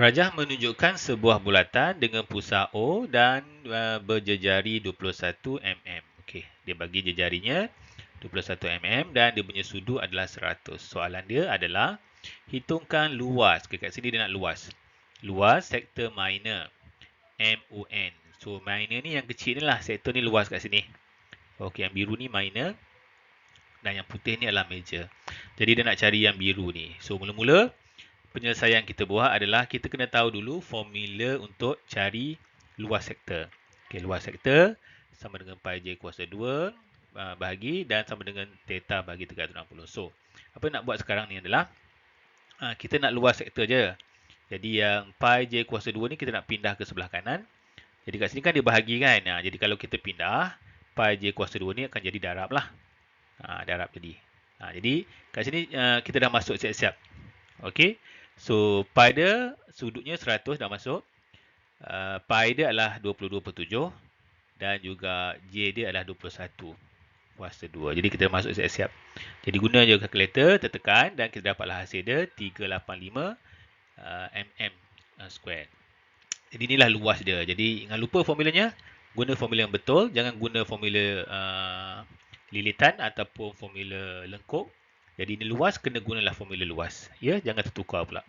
Rajah menunjukkan sebuah bulatan dengan pusat O dan uh, berjejari 21 mm. Okey, dia bagi jejarinya 21 mm dan dia punya sudut adalah 100. Soalan dia adalah hitungkan luas. Okay, kat sini dia nak luas. Luas sektor minor MUN. So minor ni yang kecil ni lah. Sektor ni luas kat sini. Okey, yang biru ni minor dan yang putih ni adalah major. Jadi dia nak cari yang biru ni. So mula-mula penyelesaian kita buat adalah kita kena tahu dulu formula untuk cari luas sektor. Okey, luas sektor sama dengan pi j kuasa 2 uh, bahagi dan sama dengan theta bahagi 360. So, apa nak buat sekarang ni adalah uh, kita nak luas sektor je. Jadi yang pi j kuasa 2 ni kita nak pindah ke sebelah kanan. Jadi kat sini kan dia bahagi kan. Uh, jadi kalau kita pindah pi j kuasa 2 ni akan jadi darab lah. Uh, darab jadi. Uh, jadi kat sini uh, kita dah masuk siap-siap. Okey. So, pi dia sudutnya 100 dah masuk. Uh, pi dia adalah 22.7 dan juga J dia adalah 21 kuasa 2. Jadi kita masuk siap-siap. Jadi guna je kalkulator, tertekan dan kita dapatlah hasil dia 385 uh, mm uh, square. Jadi inilah luas dia. Jadi jangan lupa formulanya. Guna formula yang betul. Jangan guna formula uh, lilitan ataupun formula lengkup. Jadi ini luas, kena gunalah formula luas. Ya, jangan tertukar pula.